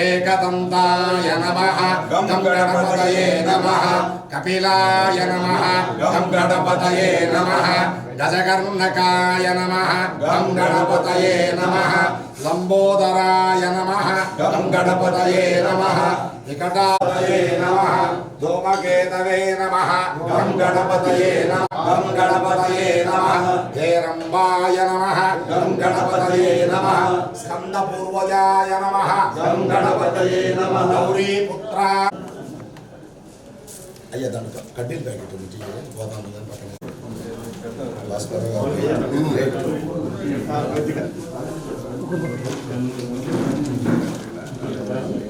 ఏకదంతాయ నమ గం గణపతయే నమ కపిలాయ నమ గం గణపతయే నమ గజకర్ణకాయ నమ గం గణపతయే నమ లంబోదరాయ నమ గం గణపతయే నమ వికటాయ నమ. ధూమకేతవే నమ. గం గణపతయే నమ. గం గణపతయే నమ. హేరంబాయ నమ. గం గణపతయే నమ. స్కందపూర్వజాయ నమ. గం గణపతయే నమ. గౌరీపుత్ర. అయ్యా దాంట్లో కడ్డీల ప్యాకెట్ ఉంది గోదాం పక్కన. భాస్కర్ గారు.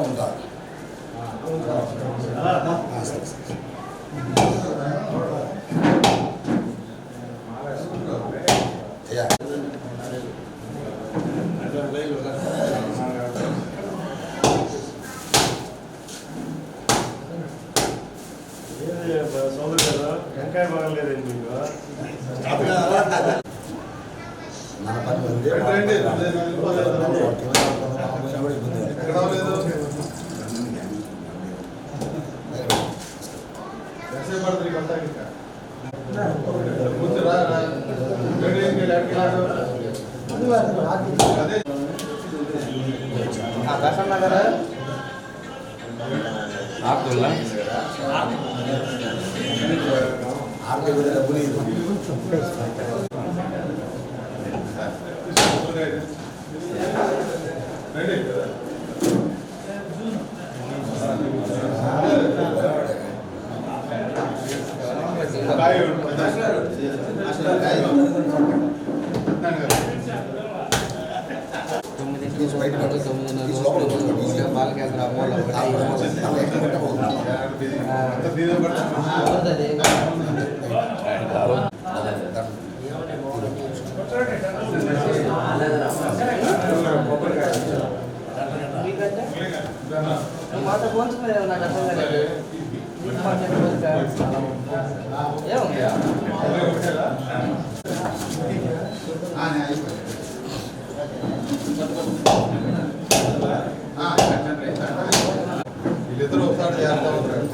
racconta రండి కాయ తీసి బయట పెట్టు. తీసి లోపల పెట్టు. తీసి అలా ఎక్కడ పెట్టకూడదు. అంత దీని పడుతుంది మాట పోల్చుకునేది నాకు అర్థం కాలేదు నీకు మాట పోల్చుకో. ఏముంది వీళ్ళిద్దరూ ఒకసారి చేస్తా ఉంటారు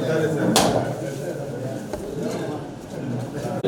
సరే సరే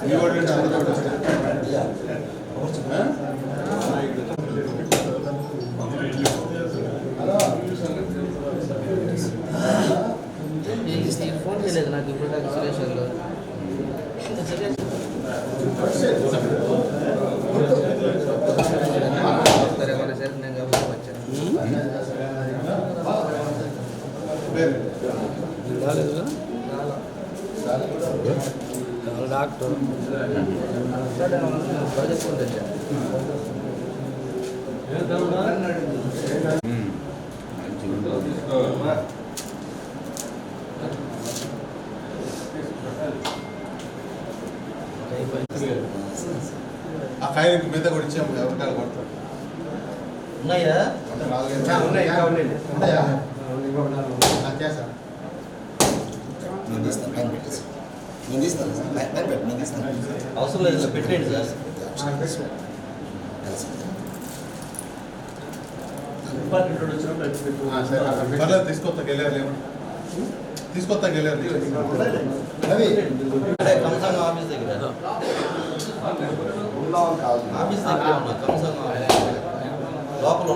మీ వాళ్ళు అంటే అందరూ ఒకటి వస్తారు. ఈ ఫోన్ చేయలేదు నాకు ఇప్పుడు దాకా సురేషన్లో సరే మన సరే నేను కాబట్టి వచ్చాను డాక్టర్ ఆ కాయ మీద కూడా ఇచ్చాము ఎవరికాలు కొడతారు ఉన్నాయా? ఉన్నాయి. ఉన్నాయి ఉన్నాయా? నాకు చేసా నేను తీస్తాను పైన పెట్టేసి నేను పెట్టు నేను తీస్తాను అవసరం లేదు సార్. పెట్టండి సార్ పర్లేదు తీసుకొస్తా గెలేరు లేవు తీసుకొస్తా గెలేరు రవి. అదే కమసంగ ఆఫీస్ దగ్గర. ఆఫీస్ దగ్గర ఉన్నా కమసంగ లోపల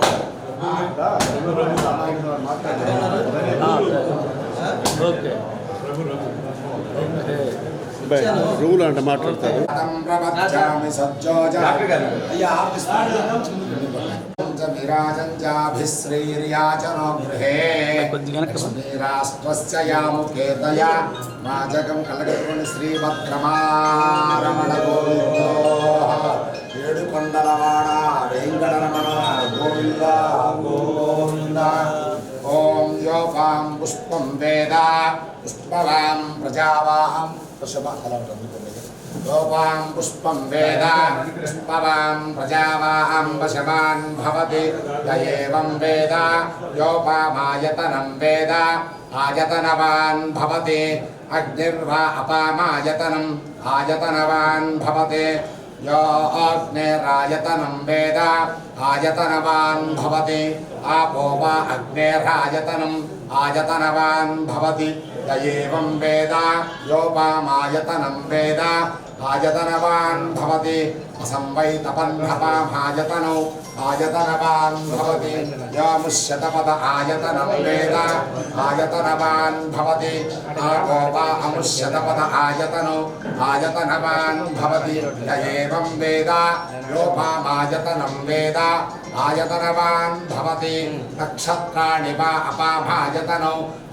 ఓకే. రూములు అంటే మాట్లాడతారు. విరాజంజాభిశ్రీర్యాచనో గృహే రాష్ట్రస్య యాముకేతయా మాజకం కలగట్టుకుని శ్రీభద్రమారమణ గోవిందో ఏడు కొండలవాడ వెంకటరమణ గోవింద గోవింద. ఓం యోపాం పుష్పం వేద పుష్పవాం ప్రజావాహం. పుష్ప అలా ఉంటుంది యోపాం పుష్పం వేద పుష్పవాం ప్రజావాహం వశవాన్ భవతి య ఏవం వేద యోపామాయతనం వేద ఆయతనవాన్ భవతి అగ్నిర్వా అపామాయతనం ఆయతనవాన్ భవతి यो अग्नेरायतनं वेद आयतनवान् भवति आपो वा अग्नेरायतनम् आयतनवान् भवति य एवं वेद योपामायतनं वेद आयतनवान् भवति असंवैतपन्नपामायतनौ आयतनवान् भवति योमुष्यतपद आयतनं वेद आयतनवान् भवति आपो वा अमुष्यतपद आयतनौ आयतनवान् भवति य एवं वेद योपामायतनं वेद आयतनवान् भवति नक्षत्राणि वा अपामायतनौ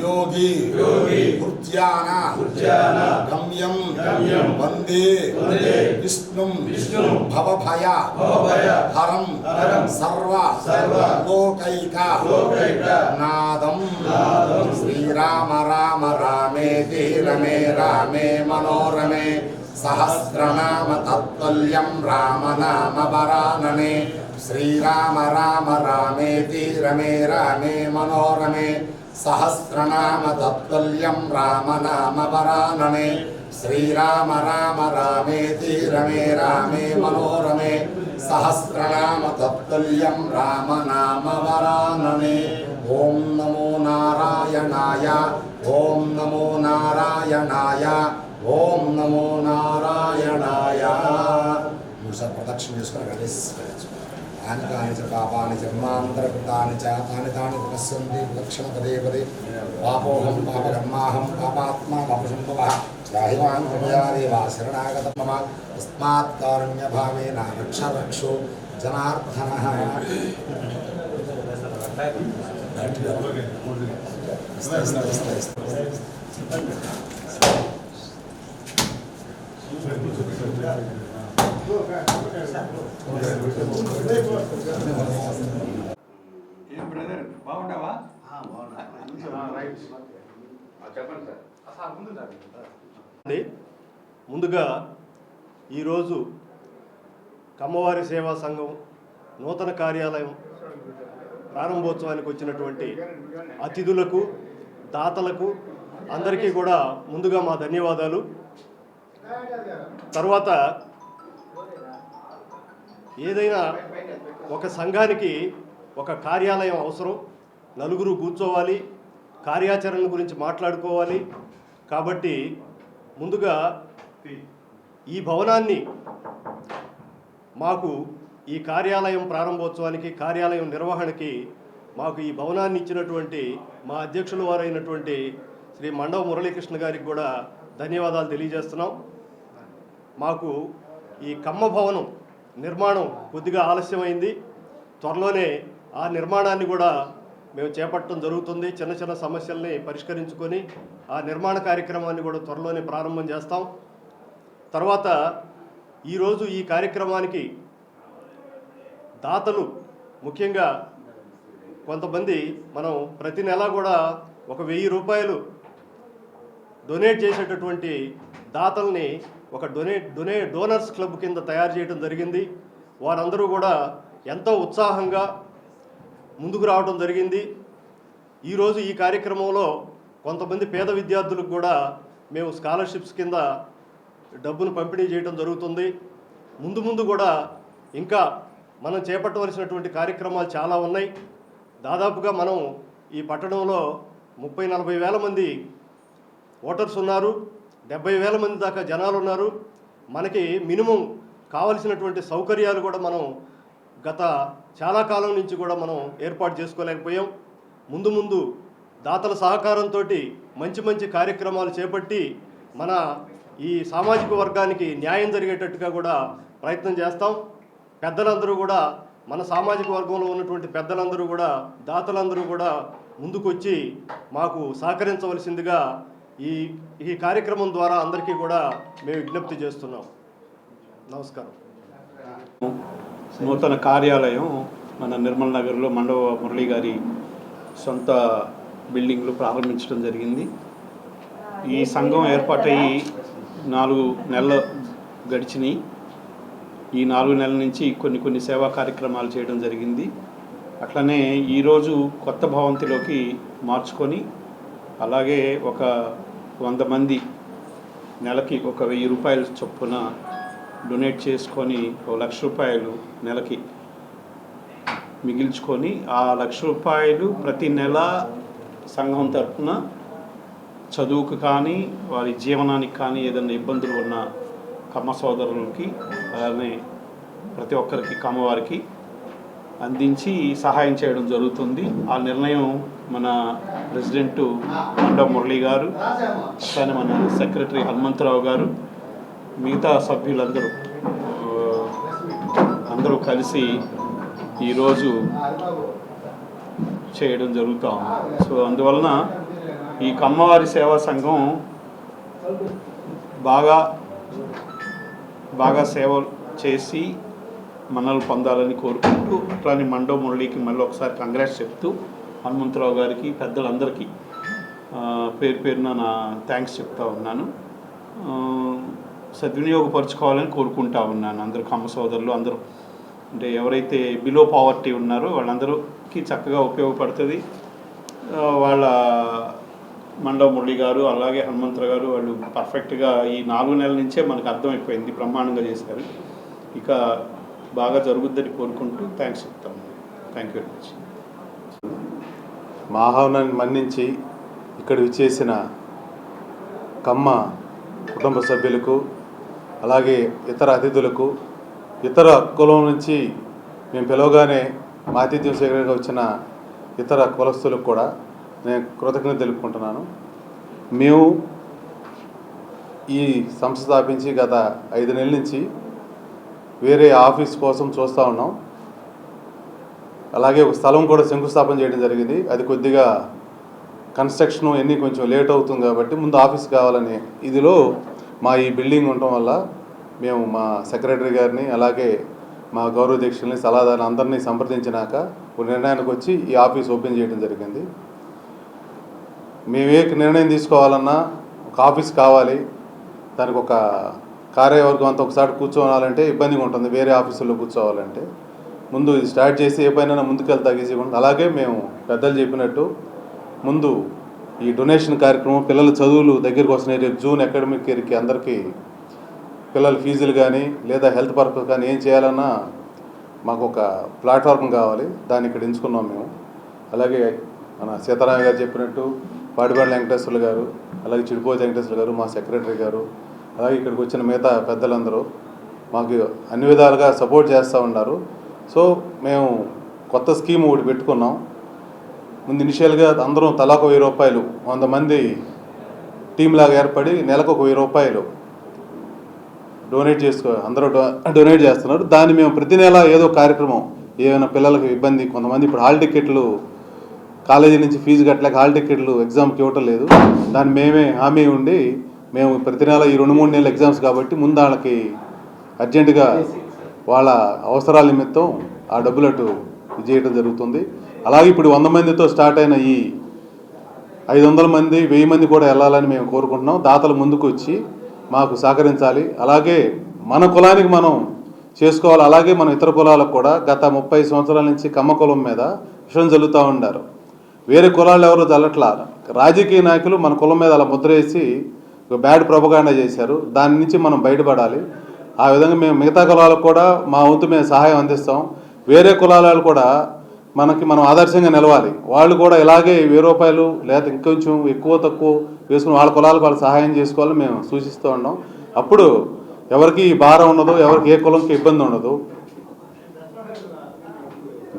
యోగి. ఉద్యాన గమ్యం. వందే. విష్ణుం. విష్ణు. భవభయ. హరం. సర్వ. లోకైక. నాదం. శ్రీరామ రామ రామేతి రమే రామే మనోరమే. సహస్రనామ తత్తుల్యం రామ నామ వరాననే. శ్రీరామ రామ రామేతి రమే రామే మనోరమే. సహస్రనామ తత్తుల్యం రామ వరాననే శ్రీరామ రామ రామేతి రమే రామే మనోరమే. సహస్రనామ తత్తుల్యం రామ వరాననే ఓం నమో నారాయణాయ ఓం నమో నారాయణాయ ఓం నమో నారాయణాయ. మూసారి ప్రదక్షిణ చేసుకుని आनितानि च पापानि च ममान्तरकृतानि च तानि तानि पुनस्सन्ति विलक्षण पदे। पदे पापोऽहं पापकर्माहं पापात्मा पापसम्भवः। जाहिवान् मया देव रक्ष रक्षो जनार्दनः। Thank you. ఏం బ్రదర్ బాగుంటావా? అండి ముందుగా ఈరోజు కమ్మవారి సేవా సంఘం నూతన కార్యాలయం ప్రారంభోత్సవానికి వచ్చినటువంటి అతిథులకు దాతలకు అందరికీ కూడా ముందుగా మా ధన్యవాదాలు. తర్వాత ఏదైనా ఒక సంఘానికి ఒక కార్యాలయం అవసరం. నలుగురు కూర్చోవాలి. కార్యాచరణ గురించి మాట్లాడుకోవాలి. కాబట్టి ముందుగా ఈ భవనాన్ని మాకు ఈ కార్యాలయం ప్రారంభోత్సవానికి కార్యాలయం నిర్వహణకి మాకు ఈ భవనాన్ని ఇచ్చినటువంటి మా అధ్యక్షుల వారైనటువంటి శ్రీ మండవ మురళీకృష్ణ గారికి కూడా ధన్యవాదాలు తెలియజేస్తున్నాం. మాకు ఈ కమ్మ భవనం నిర్మాణం కొద్దిగా ఆలస్యమైంది. త్వరలోనే ఆ నిర్మాణాన్ని కూడా మేము చేపట్టడం జరుగుతుంది. చిన్న చిన్న సమస్యల్ని పరిష్కరించుకొని ఆ నిర్మాణ కార్యక్రమాన్ని కూడా త్వరలోనే ప్రారంభం చేస్తాం. తర్వాత ఈరోజు ఈ కార్యక్రమానికి దాతలు ముఖ్యంగా కొంతమంది మనం ప్రతి నెల కూడా ఒక వెయ్యి రూపాయలు డొనేట్ చేసేటటువంటి దాతల్ని ఒక డొనేట్ డొనే డోనర్స్ క్లబ్ కింద తయారు చేయడం జరిగింది. వారందరూ కూడా ఎంతో ఉత్సాహంగా ముందుకు రావడం జరిగింది. ఈరోజు ఈ కార్యక్రమంలో కొంతమంది పేద విద్యార్థులకు కూడా మేము స్కాలర్షిప్స్ కింద డబ్బును పంపిణీ చేయడం జరుగుతుంది. ముందు ముందు కూడా ఇంకా మనం చేపట్టవలసినటువంటి కార్యక్రమాలు చాలా ఉన్నాయి. దాదాపుగా మనం ఈ పట్టణంలో ముప్పై నలభై వేల మంది ఓటర్స్ ఉన్నారు. డెబ్బై వేల మంది దాకా జనాలు ఉన్నారు మనకి మినిమం కావలసినటువంటి సౌకర్యాలు కూడా మనం గత చాలా కాలం నుంచి కూడా మనం ఏర్పాటు చేసుకోలేకపోయాం. ముందు ముందు దాతల సహకారంతో మంచి మంచి కార్యక్రమాలు చేపట్టి మన ఈ సామాజిక వర్గానికి న్యాయం జరిగేటట్టుగా కూడా ప్రయత్నం చేస్తాం. పెద్దలందరూ కూడా మన సామాజిక వర్గంలో ఉన్నటువంటి పెద్దలందరూ కూడా దాతలందరూ కూడా ముందుకొచ్చి మాకు సహకరించవలసిందిగా ఈ ఈ కార్యక్రమం ద్వారా అందరికీ కూడా మేము విజ్ఞప్తి చేస్తున్నాం. నమస్కారం. నూతన కార్యాలయం మన నిర్మల్ నగర్లో మండవ మురళి గారి సొంత బిల్డింగ్లు ప్రారంభించడం జరిగింది. ఈ సంఘం ఏర్పాటయ్యి నాలుగు నెలలు గడిచినాయి. ఈ నాలుగు నెలల నుంచి కొన్ని కొన్ని సేవా కార్యక్రమాలు చేయడం జరిగింది. అట్లనే ఈరోజు కొత్త భవంతిలోకి మార్చుకొని అలాగే ఒక వంద మంది నెలకి ఒక వెయ్యి రూపాయల చొప్పున డొనేట్ చేసుకొని ఒక లక్ష రూపాయలు నెలకి మిగిల్చుకొని ఆ లక్ష రూపాయలు ప్రతి నెల సంఘం తరఫున చదువుకు కానీ వారి జీవనానికి కానీ ఏదైనా ఇబ్బందులు ఉన్న కమ్మ సోదరులకి అలానే ప్రతి ఒక్కరికి కమ్మవారికి అందించి సహాయం చేయడం జరుగుతుంది. ఆ నిర్ణయం మన ప్రెసిడెంట్ మండ మురళి గారు కానీ మన సెక్రటరీ హనుమంతరావు గారు మిగతా సభ్యులందరూ అందరూ కలిసి ఈరోజు చేయడం జరుగుతూ ఉంది. సో అందువలన ఈ కమ్మవారి సేవా సంఘం బాగా బాగా సేవ చేసి మనల్ని పొందాలని కోరుకుంటూ అట్లానే మండో మురళికి మళ్ళీ ఒకసారి కంగ్రాట్స్ చెప్తూ హనుమంతరావు గారికి పెద్దలందరికీ పేరు పేరున నా థ్యాంక్స్ చెప్తా ఉన్నాను. సద్వినియోగపరచుకోవాలని కోరుకుంటా ఉన్నాను అందరూ కమ్మ సోదరులు అందరూ. అంటే ఎవరైతే బిలో పావర్టీ ఉన్నారో వాళ్ళందరికీ చక్కగా ఉపయోగపడుతుంది. వాళ్ళ మండవ మురళి గారు అలాగే హనుమంతరావు గారు వాళ్ళు పర్ఫెక్ట్గా ఈ నాలుగు నెలల నుంచే మనకు అర్థమైపోయింది బ్రహ్మాండంగా చేశారు. ఇక బాగా జరుగుద్దని కోరుకుంటూ థ్యాంక్స్ చెప్తాము. థ్యాంక్ యూ వెరీ మచ్ మా ఆహ్వానాన్ని మన్నించి ఇక్కడ విచ్చేసిన కమ్మ కుటుంబ సభ్యులకు అలాగే ఇతర అతిథులకు ఇతర కులం నుంచి మేము పిలవగానే మా ఆతిథ్యం సేకరణగా వచ్చిన ఇతర కులస్తులకు కూడా నేను కృతజ్ఞత తెలుపుకుంటున్నాను. మేము ఈ సంస్థ స్థాపించి గత ఐదు నెలల నుంచి వేరే ఆఫీస్ కోసం చూస్తూ ఉన్నాం. అలాగే ఒక స్థలం కూడా శంకుస్థాపన చేయడం జరిగింది. అది కొద్దిగా కన్స్ట్రక్షన్ ఎన్ని కొంచెం లేట్ అవుతుంది కాబట్టి ముందు ఆఫీస్ కావాలని ఇదిలో మా ఈ బిల్డింగ్ ఉండటం వల్ల మేము మా సెక్రటరీ గారిని అలాగే మా గౌరవ దీక్షల్ని సలహాదారుని అందరినీ సంప్రదించినాక ఒక నిర్ణయానికి వచ్చి ఈ ఆఫీస్ ఓపెన్ చేయడం జరిగింది. మేము ఏ నిర్ణయం తీసుకోవాలన్నా ఒక ఆఫీస్ కావాలి. దానికి ఒక కార్యవర్గం అంతా ఒకసారి కూర్చోవాలంటే ఇబ్బందిగా ఉంటుంది. వేరే ఆఫీసుల్లో కూర్చోవాలంటే. ముందు ఇది స్టార్ట్ చేసి ఏ పైన ముందుకెళ్తా ఈజీగా అలాగే మేము పెద్దలు చెప్పినట్టు ముందు ఈ డొనేషన్ కార్యక్రమం పిల్లల చదువులు దగ్గరికి వస్తున్నాయి. రేపు జూన్ అకాడమిక్ ఇయర్కి అందరికీ పిల్లల ఫీజులు కానీ లేదా హెల్త్ పర్పస్ కానీ ఏం చేయాలన్నా మాకు ఒక ప్లాట్ఫామ్ కావాలి. దాన్ని ఇక్కడ ఎంచుకున్నాం మేము. అలాగే మన సీతారామ గారు చెప్పినట్టు పాడిబండ్ల వెంకటేశ్వర్లు గారు అలాగే చిడిపోతి వెంకటేశ్వర్లు గారు మా సెక్రటరీ గారు అలాగే ఇక్కడికి వచ్చిన మిగతా పెద్దలందరూ మాకు అన్ని విధాలుగా సపోర్ట్ చేస్తూ ఉన్నారు. సో మేము కొత్త స్కీమ్ ఒకటి పెట్టుకున్నాం. ముందు ఇనిషియల్గా అందరం తలాకు వెయ్యి రూపాయలు వంద మంది టీంలాగా ఏర్పడి నెలకు ఒక వెయ్యి రూపాయలు డొనేట్ చేసుకో అందరూ డొ డొనేట్ చేస్తున్నారు. దాన్ని మేము ప్రతి నెల ఏదో కార్యక్రమం ఏమైనా పిల్లలకు ఇబ్బంది కొంతమంది ఇప్పుడు హాల్ టికెట్లు కాలేజీ నుంచి ఫీజు కట్టలేక హాల్ టికెట్లు ఎగ్జామ్కి ఇవ్వటం లేదు. దాన్ని మేమే హామీ ఉండి మేము ప్రతి నెల ఈ రెండు మూడు నెలల ఎగ్జామ్స్ కాబట్టి ముందు వాళ్ళకి అర్జెంటుగా వాళ్ళ అవసరాల నిమిత్తం ఆ డబ్బులు అటు ఇది చేయడం జరుగుతుంది. అలాగే ఇప్పుడు వంద మందితో స్టార్ట్ అయిన ఈ ఐదు వందల మంది వెయ్యి మంది కూడా వెళ్ళాలని మేము కోరుకుంటున్నాం. దాతలు ముందుకు వచ్చి మాకు సహకరించాలి. అలాగే మన కులానికి మనం చేసుకోవాలి. అలాగే మన ఇతర కులాలకు కూడా గత ముప్పై సంవత్సరాల నుంచి కమ్మ కులం మీద విషయం జల్లుతూ ఉండారు వేరే కులాలు ఎవరు చల్లట్లా రాజకీయ నాయకులు మన కులం మీద అలా ముద్ర వేసి బ్యాడ్ ప్రొపగాండా చేశారు. దాని నుంచి మనం బయటపడాలి. ఆ విధంగా మేము మిగతా కులాలకు కూడా మా వంతు మేము సహాయం అందిస్తాం. వేరే కులాల కూడా మనకి మనం ఆదర్శంగా నిలవాలి. వాళ్ళు కూడా ఇలాగే వెయ్యి రూపాయలు లేదా ఇంకొంచెం ఎక్కువ తక్కువ వేసుకుని వాళ్ళ కులాలకు వాళ్ళు సహాయం చేసుకోవాలని మేము సూచిస్తూ ఉన్నాం. అప్పుడు ఎవరికి భారం ఉండదు ఎవరికి ఏ కులంకి ఇబ్బంది ఉండదు.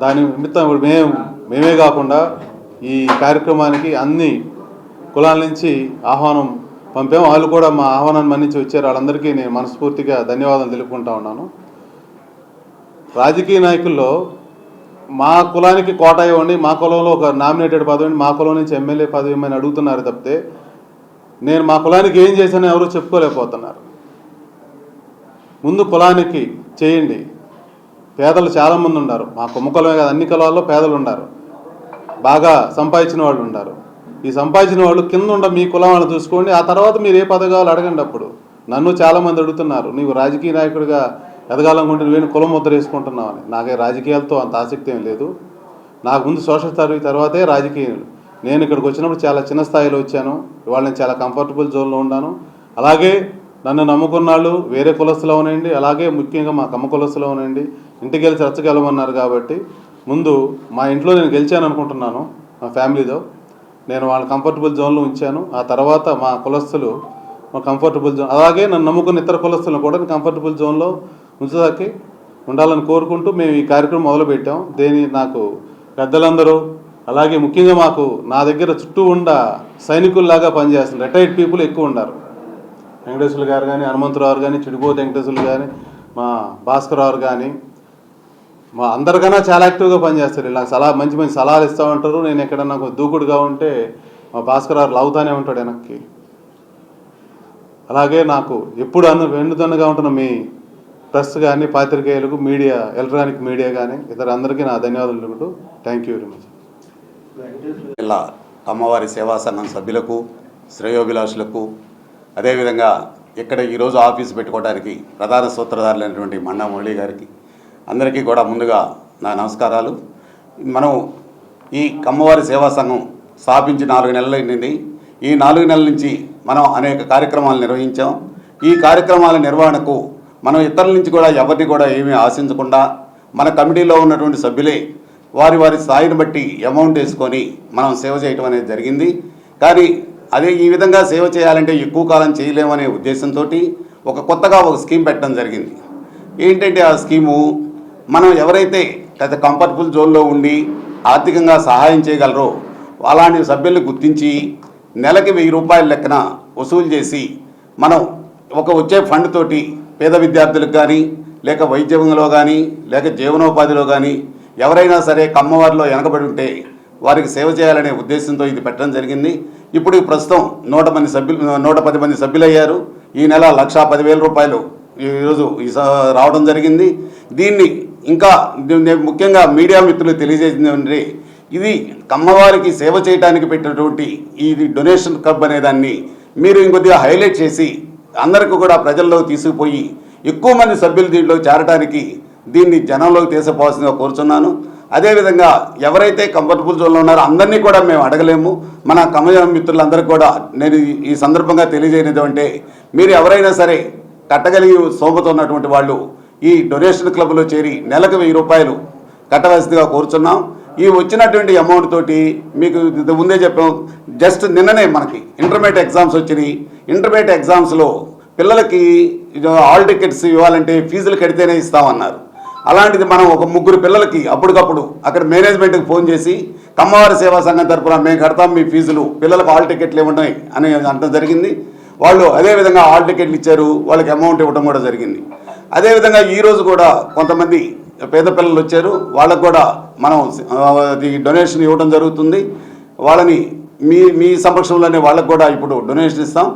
దాని నిమిత్తం ఇప్పుడు మేము మేమే కాకుండా ఈ కార్యక్రమానికి అన్ని కులాల నుంచి ఆహ్వానం పంపాం. వాళ్ళు కూడా మా ఆహ్వానాన్ని మన్నించి వచ్చారు. వాళ్ళందరికీ నేను మనస్ఫూర్తిగా ధన్యవాదాలు తెలుపుకుంటా ఉన్నాను. రాజకీయ నాయకుల్లో మా కులానికి కోట ఇవ్వండి మా కులంలో ఒక నామినేటెడ్ పదవి మా కులం నుంచి ఎమ్మెల్యే పదవి ఇవ్వమని అడుగుతున్నారు తప్పితే నేను మా కులానికి ఏం చేశానో ఎవరు చెప్పుకోలేకపోతున్నారు. ముందు కులానికి చేయండి. పేదలు చాలామంది ఉన్నారు. మా కుమ్మకులమే కాదు అన్ని కులాల్లో పేదలు ఉన్నారు. బాగా సంపాదించిన వాళ్ళు ఉన్నారు. ఈ సంపాదించిన వాళ్ళు కింద ఉండ మీ కులం వాళ్ళు చూసుకోండి. ఆ తర్వాత మీరు ఏ పథకాలు అడగండి అప్పుడు. నన్ను చాలామంది అడుగుతున్నారు నీవు రాజకీయ నాయకుడిగా ఎదగాలనుకుంటే నేను కులం ముద్ర వేసుకుంటున్నావని నాకు రాజకీయాలతో అంత ఆసక్తి ఏం లేదు. నాకు ముందు సోషల్ సర్వీస్ తర్వాతే రాజకీయాలు. నేను ఇక్కడికి వచ్చినప్పుడు చాలా చిన్న స్థాయిలో వచ్చాను. ఇవాళ నేను చాలా కంఫర్టబుల్ జోన్లో ఉన్నాను. అలాగే నన్ను నమ్ముకున్నాళ్ళు వేరే కులస్తులో ఉనండి అలాగే ముఖ్యంగా మా కమ్మ కులస్తులో ఉనండి ఇంటికి వెళ్ళి చర్చకెళ్ళమన్నారు కాబట్టి ముందు మా ఇంట్లో నేను గెలిచాను అనుకుంటున్నాను మా ఫ్యామిలీతో. నేను వాళ్ళ కంఫర్టబుల్ జోన్లో ఉంచాను. ఆ తర్వాత మా కులస్తులు మా కంఫర్టబుల్ జోన్ అలాగే నన్ను నమ్ముకున్న ఇతర కులస్తులను కూడా కంఫర్టబుల్ జోన్లో ఉంచదాకి ఉండాలని కోరుకుంటూ మేము ఈ కార్యక్రమం మొదలుపెట్టాం. దేని నాకు పెద్దలందరూ అలాగే ముఖ్యంగా మాకు నా దగ్గర చుట్టూ ఉండ సైనికుల్లాగా పనిచేస్తున్నారు రిటైర్డ్ పీపుల్ ఎక్కువ ఉన్నారు వెంకటేశ్వర్లు గారు కానీ హనుమంతరావు కానీ చిడుకోతి వెంకటేశ్వర్లు కానీ మా భాస్కర్ రావు కానీ మా అందరికన్నా చాలా యాక్టివ్గా పనిచేస్తారు. ఇలా సలహా మంచి మంచి సలహాలు ఇస్తూ ఉంటారు. నేను ఎక్కడన్నా కొంచెం దూకుడుగా ఉంటే మా భాస్కర్ గారు లాగుతానే ఉంటాడు వెనక్కి. అలాగే నాకు ఎప్పుడు అన్న వెన్నుదన్నుగా ఉంటున్న మీ ప్రెస్ కానీ పాత్రికేయులకు మీడియా ఎలక్ట్రానిక్ మీడియా కానీ ఇతర అందరికీ నా ధన్యవాదాలు తెలుపుతూ థ్యాంక్ యూ వెరీ మచ్ ఇలా అమ్మవారి సేవా సంఘం సభ్యులకు శ్రేయోభిలాషులకు అదేవిధంగా ఇక్కడ ఈరోజు ఆఫీస్ పెట్టుకోవడానికి ప్రధాన సూత్రధారులైనటువంటి మన్నా మురళి గారికి అందరికీ కూడా ముందుగా నా నమస్కారాలు. మనం ఈ కమ్మవారి సేవా సంఘం స్థాపించి నాలుగు నెలలు అయింది ఈ నాలుగు నెలల నుంచి మనం అనేక కార్యక్రమాలు నిర్వహించాం. ఈ కార్యక్రమాల నిర్వహణకు మనం ఇతరుల నుంచి కూడా ఎవరిని కూడా ఏమీ ఆశించకుండా మన కమిటీలో ఉన్నటువంటి సభ్యులే వారి వారి స్థాయిని బట్టి అమౌంట్ వేసుకొని మనం సేవ చేయటం అనేది జరిగింది. కానీ అదే ఈ విధంగా సేవ చేయాలంటే ఎక్కువ కాలం చేయలేమనే ఉద్దేశంతో ఒక కొత్తగా ఒక స్కీమ్ పెట్టడం జరిగింది. ఏంటంటే ఆ స్కీము మనం ఎవరైతే గత కంఫర్టబుల్ జోన్లో ఉండి ఆర్థికంగా సహాయం చేయగలరో అలాంటి సభ్యులను గుర్తించి నెలకి వెయ్యి రూపాయల లెక్కన వసూలు చేసి మనం ఒక వచ్చే ఫండ్ తోటి పేద విద్యార్థులకు కానీ లేక వైద్యంలో కానీ లేక జీవనోపాధిలో కానీ ఎవరైనా సరే కమ్మవారిలో వెనకబడి ఉంటే వారికి సేవ చేయాలనే ఉద్దేశంతో ఇది పెట్టడం జరిగింది. ఇప్పుడు ప్రస్తుతం నూట మంది సభ్యులు నూట పది మంది సభ్యులయ్యారు. ఈ నెల లక్షా పదివేల రూపాయలు ఈరోజు ఈ స- రావడం జరిగింది. దీన్ని ఇంకా ముఖ్యంగా మీడియా మిత్రులు తెలియజేసింది ఇది కమ్మవారికి సేవ చేయడానికి పెట్టినటువంటి ఇది డొనేషన్ క్లబ్ అనే దాన్ని మీరు ఇంకొద్దిగా హైలైట్ చేసి అందరికీ కూడా ప్రజల్లో తీసుకుపోయి ఎక్కువ మంది సభ్యులు దీంట్లో చేరడానికి దీన్ని జనంలోకి తీసుకుపోవాల్సిందిగా కోరుచున్నాను. అదేవిధంగా ఎవరైతే కంఫర్టబుల్ జోన్లో ఉన్నారో అందరినీ కూడా మేము అడగలేము. మన కమజన మిత్రులందరికీ కూడా నేను ఈ- సందర్భంగా తెలియజేయనిది అంటే మీరు ఎవరైనా సరే కట్టగలిగి సోమత ఉన్నటువంటి వాళ్ళు ఈ డొనేషన్ క్లబ్లో చేరి నెలకు వెయ్యి రూపాయలు కట్టవలసిందిగా కోరుచున్నాం. ఈ వచ్చినటువంటి అమౌంట్ తోటి మీకు ముందే చెప్పాం. జస్ట్ నిన్ననే మనకి ఇంటర్మీడియట్ ఎగ్జామ్స్ వచ్చినాయి. ఇంటర్మీడియట్ ఎగ్జామ్స్లో పిల్లలకి ఆల్ హాల్ టికెట్స్ ఇవ్వాలంటే ఫీజులు కడితేనే ఇస్తామన్నారు. అలాంటిది మనం ఒక ముగ్గురు పిల్లలకి అప్పటికప్పుడు అక్కడ మేనేజ్మెంట్కి ఫోన్ చేసి కమ్మవారి సేవా సంఘం తరఫున మేము కడతాం మీ ఫీజులు. పిల్లలకు హాల్ టికెట్లు ఇవ్వడం అని అనడం జరిగింది. వాళ్ళు అదేవిధంగా హాల్ టికెట్లు ఇచ్చారు. వాళ్ళకి అమౌంట్ ఇవ్వడం కూడా జరిగింది. అదేవిధంగా ఈరోజు కూడా కొంతమంది పేద పిల్లలు వచ్చారు. వాళ్ళకు కూడా మనం అది డొనేషన్ ఇవ్వడం జరుగుతుంది. వాళ్ళని మీ మీ సమక్షంలోనే వాళ్ళకు కూడా ఇప్పుడు డొనేషన్ ఇస్తాం.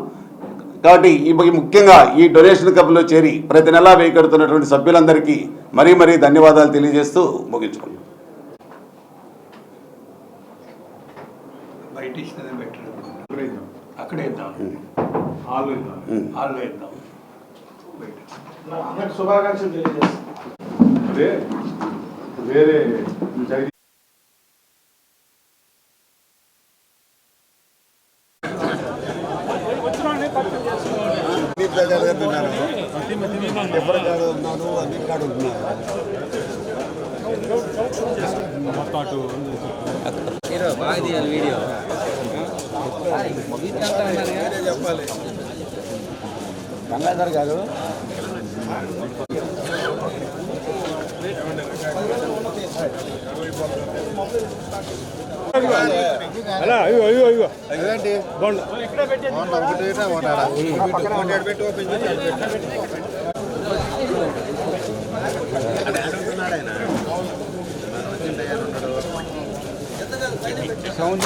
కాబట్టి ఈ ఈ ముఖ్యంగా ఈ డొనేషన్ క్లబ్లో చేరి ప్రతి నెలా వేయి కడుతున్నటువంటి సభ్యులందరికీ మరీ మరీ ధన్యవాదాలు తెలియజేస్తూ ముగించుకున్నాం అక్కడే ఇద్దాం. హాల్లో ఇద్దాం. హాల్లో ఇద్దాం. అందరికి శుభాకాంక్షలు తెలియజేస్తాం అదే వేరే జగదీష్ అన్ని ప్రజలు ఉన్నాను ఎవరి కాడ ఉన్నాను అన్ని వీడియో చెప్పాలి. గంగాధర్ గారు అలా అయ్యో అయ్యో అయ్యో ఇదేంటి? బాగుండు ఇక్కడ ఒకటి ఒకటి పెట్టి ఓపెన్ చేసి సౌండ్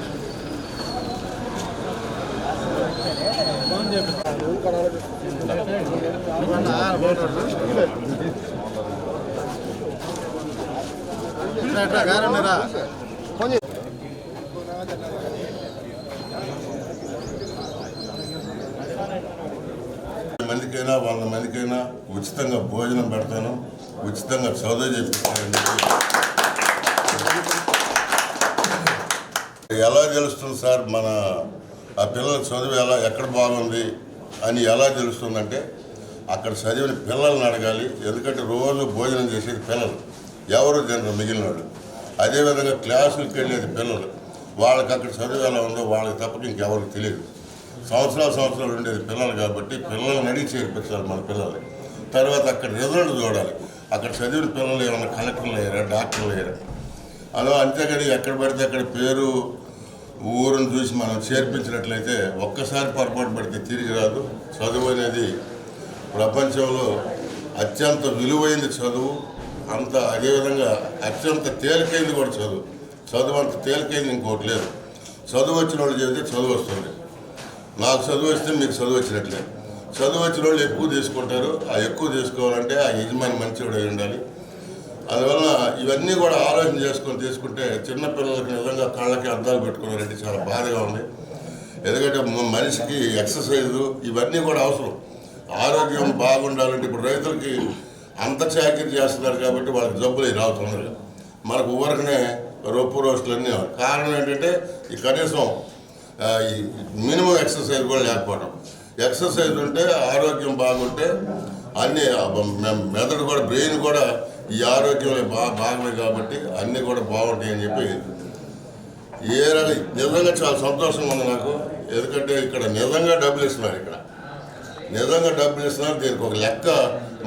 మందికైనా వంద మందికైనా ఉచితంగా భోజనం పెడతాను. ఉచితంగా చదువు చేపిస్తాను ఎలా తెలుస్తుంది సార్ మన ఆ పిల్లల చదువు ఎలా ఎక్కడ బాగుంది అని ఎలా తెలుస్తుందంటే అక్కడ చదివిన పిల్లల్ని అడగాలి. ఎందుకంటే రోజు భోజనం చేసేది పిల్లలు. ఎవరు తినరు మిగిలిన వాళ్ళు అదేవిధంగా క్లాసులకు వెళ్ళేది పిల్లలు. వాళ్ళకి అక్కడ చదువు ఎలా ఉందో వాళ్ళకి తప్పక ఇంకెవరికి తెలియదు. సంవత్సరాలు సంవత్సరాలు ఉండేది పిల్లలు కాబట్టి పిల్లల్ని అడిగి చేర్పించాలి మన పిల్లల్ని. తర్వాత అక్కడ రిజల్ట్ చూడాలి. అక్కడ చదివిన పిల్లలు ఏమైనా కలెక్టర్లు అయ్యారా డాక్టర్లు అయ్యారా అలా అంతేగాని ఎక్కడ పడితే అక్కడ పేరు ఊరును చూసి మనం చేర్పించినట్లయితే ఒక్కసారి పొరపాటు పడితే తిరిగి రాదు. చదువు అనేది ప్రపంచంలో అత్యంత విలువైంది చదువు. అంత అదేవిధంగా అత్యంత తేలికైంది కూడా చదువు. చదువు అంత తేలికైంది ఇంకోటి లేదు. చదువు వచ్చిన వాళ్ళు చెబితే చదువు వస్తుంది. నాకు చదువు వస్తే మీకు చదువు వచ్చినట్లే. చదువు వచ్చిన వాళ్ళు ఎక్కువ తీసుకుంటారు. ఆ ఎక్కువ తీసుకోవాలంటే ఆ యజమాని మంచివాడు అయి ఉండాలి. అందువల్ల ఇవన్నీ కూడా ఆలోచన చేసుకొని తీసుకుంటే చిన్నపిల్లలకి నిజంగా కాళ్ళకి అద్దాలు పెట్టుకున్నారంటే చాలా బాధగా ఉంది. ఎందుకంటే మనిషికి ఎక్సర్సైజు ఇవన్నీ కూడా అవసరం. ఆరోగ్యం బాగుండాలంటే ఇప్పుడు రైతులకి అంత చాకరీ చేస్తున్నారు కాబట్టి వాళ్ళకి జబ్బులు అవి రావు తొందరగా. మనకు ఊరకనే రొప్పు రోస్టులు అన్నీ కారణం ఏంటంటే ఈ కనీసం ఈ మినిమం ఎక్సర్సైజ్ కూడా లేకపోవడం ఎక్సర్సైజ్ ఉంటే ఆరోగ్యం బాగుంటే అన్ని మె- మెదడు కూడా బ్రెయిన్ కూడా ఈ ఆరోగ్యంలో బాగా భాగమే కాబట్టి అన్నీ కూడా బాగుంటాయి అని చెప్పి ఏ నిజంగా చాలా సంతోషంగా ఉంది నాకు. ఎందుకంటే ఇక్కడ నిజంగా డబ్బులు ఇస్తున్నారు ఇక్కడ. నిజంగా డబ్బులు ఇస్తున్నారు. దీనికి ఒక లెక్క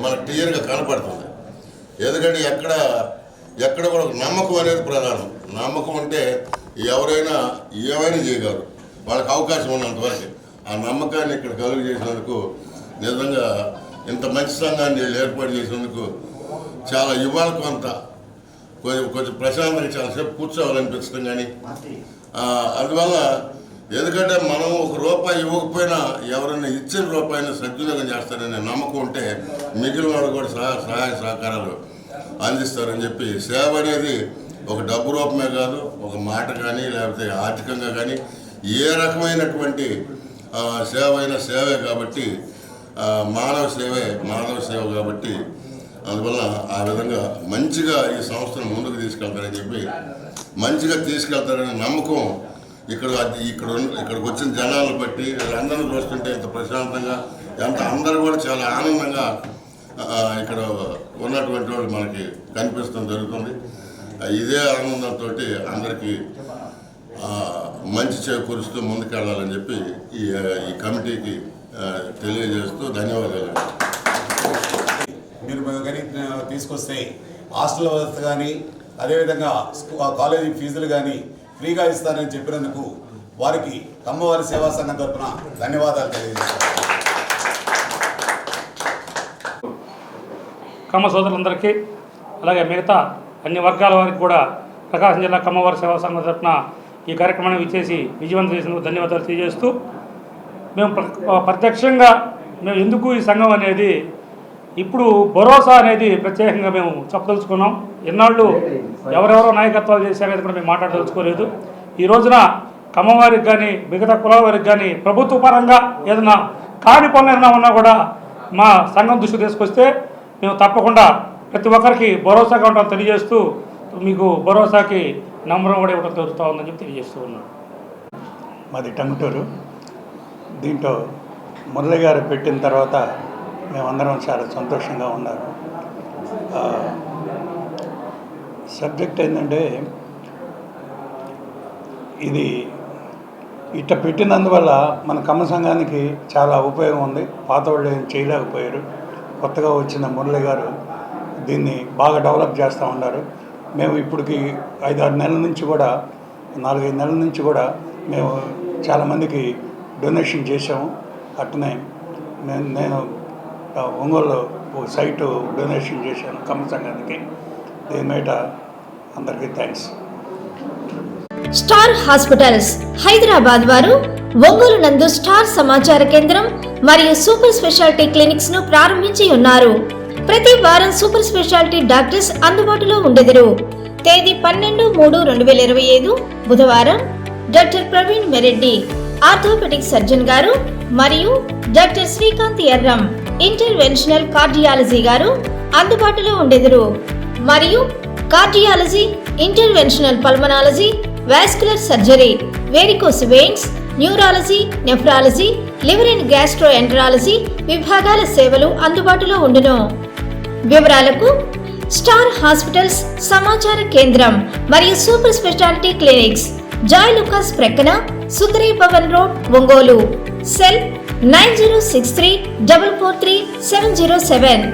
మనకు క్లియర్గా కనపడుతుంది. ఎందుకంటే ఎక్కడ ఎక్కడ కూడా నమ్మకం అనేది ప్రధానం. నమ్మకం అంటే ఎవరైనా ఏమైనా చేయగలరు. వాళ్ళకి అవకాశం ఉన్నంత వరకు. ఆ నమ్మకాన్ని ఇక్కడ కలుగు చేసినందుకు నిజంగా ఇంత మంచి సంఘాన్ని ఏర్పాటు చేసినందుకు చాలా ఇవాళ కొంత కొంచెం కొంచెం ప్రశాంతంగా చాలాసేపు కూర్చోవాలనిపించడం కానీ అందువల్ల ఎందుకంటే మనం ఒక రూపాయి ఇవ్వకపోయినా ఎవరైనా ఇచ్చిన రూపాయిని సద్వినియోగం చేస్తారనే నమ్మకం ఉంటే మిగిలిన వాళ్ళు కూడా సహా సహాయ సహకారాలు అందిస్తారని చెప్పి సేవ అనేది ఒక డబ్బు రూపమే కాదు ఒక మాట కానీ లేకపోతే ఆర్థికంగా కానీ ఏ రకమైనటువంటి సేవ అయినా సేవే కాబట్టి మానవ సేవే మానవ సేవ కాబట్టి అందువల్ల ఆ విధంగా మంచిగా ఈ సంస్థను ముందుకు తీసుకెళ్తారని చెప్పి మంచిగా తీసుకెళ్తారనే నమ్మకం ఇక్కడ ఇక్కడ ఇక్కడికి వచ్చిన జనాలను బట్టి వీళ్ళందరినీ చూస్తుంటే ఇంత ప్రశాంతంగా ఎంత అందరూ కూడా చాలా ఆనందంగా ఇక్కడ ఉన్నటువంటి వాళ్ళు మనకి కనిపిస్తుంది జరుగుతుంది. ఇదే ఆనందంతో అందరికీ మంచి చేకూరుస్తూ ముందుకెళ్ళాలని చెప్పి ఈ ఈ కమిటీకి తెలియజేస్తూ ధన్యవాదాలు. మీరు కానీ తీసుకొస్తే హాస్టల్ వ్యవస్థ కానీ అదేవిధంగా స్కూ- కాలేజీ ఫీజులు కానీ ఫ్రీగా ఇస్తారని చెప్పినందుకు వారికి కమ్మవారి సేవా సంఘం తరఫున ధన్యవాదాలు తెలియజేస్తాను కమ్మ సోదరులందరికీ అలాగే మిగతా అన్ని వర్గాల వారికి కూడా ప్రకాశం జిల్లా కమ్మవారి సేవా సంఘం తరఫున ఈ కార్యక్రమాన్ని విచ్చేసి విజయవంతం చేసినందుకు ధన్యవాదాలు తెలియజేస్తూ మేము ప్ర- ప్రత్యక్షంగా మేము ఎందుకు ఈ సంఘం అనేది ఇప్పుడు భరోసా అనేది ప్రత్యేకంగా మేము చెప్పదలుచుకున్నాం. ఎన్నాళ్ళు ఎవరెవరో నాయకత్వాలు చేశారనేది కూడా మేము మాట్లాడదలుచుకోలేదు. ఈ రోజున కమ్మవారికి కానీ మిగతా కులాల వారికి కానీ ప్రభుత్వ పరంగా ఏదైనా కాని పనులు ఏదైనా ఉన్నా కూడా మా సంఘం దృష్టి తీసుకొస్తే మేము తప్పకుండా ప్రతి ఒక్కరికి భరోసాగా ఉంటాం తెలియజేస్తూ మీకు భరోసాకి నమ్మరం కూడా ఇవ్వడం జరుగుతూ ఉందని చెప్పి తెలియజేస్తూ ఉన్నాను. మాది టంగుటూరు. దీంట్లో మురళి గారు పెట్టిన తర్వాత మేమందరం చాలా సంతోషంగా ఉన్నారు. సబ్జెక్ట్ ఏంటంటే ఇది ఇట్ట పెట్టినందువల్ల మన కమ్మ సంఘానికి చాలా ఉపయోగం ఉంది. పాత వాళ్ళు ఏం చేయలేకపోయారు. కొత్తగా వచ్చిన మురళి గారు దీన్ని బాగా డెవలప్ చేస్తూ ఉన్నారు. మేము ఇప్పటికి ఐదారు నెలల నుంచి కూడా నాలుగైదు నెలల నుంచి కూడా మేము చాలామందికి డొనేషన్ చేసాము అట్నే నేను నేను ఒంగోలు సైటు డొనేషన్ చేశాను కమ్మ సంఘానికి. దీని మీద అందరికీ థ్యాంక్స్. స్టార్ హాస్పిటల్స్ హైదరాబాద్ వారు ఒంగోలు నందు స్టార్ సమాచార కేంద్రం మరియు సూపర్ స్పెషాలిటీ క్లినిక్స్ను ప్రారంభించి ఉన్నారు. ప్రతి వారం సూపర్ స్పెషాలిటీ డాక్టర్స్ అందుబాటులో ఉండెదరు. తేదీ పన్నెండు మూడు రెండు వేల ఇరవై ఐదు బుధవారం doctor Praveen Mereddy orthopedic surgeon గారు మరియు doctor Srikanth Erram interventional cardiology గారు అందుబాటులో ఉండెదరు. మరియు cardiology interventional pulmonology vascular surgery varicose veins neurology nephrology liver and gastroenterology విభాగాల సేవలు అందుబాటులో ఉండును. వివరాలకు స్టార్ హాస్పిటల్స్ సమాచార కేంద్రం మరియు super speciality clinics Joyalukkas ప్రక్కన Sundari Bhavan road Ongole. Cell nine zero six three double four three seven zero seven.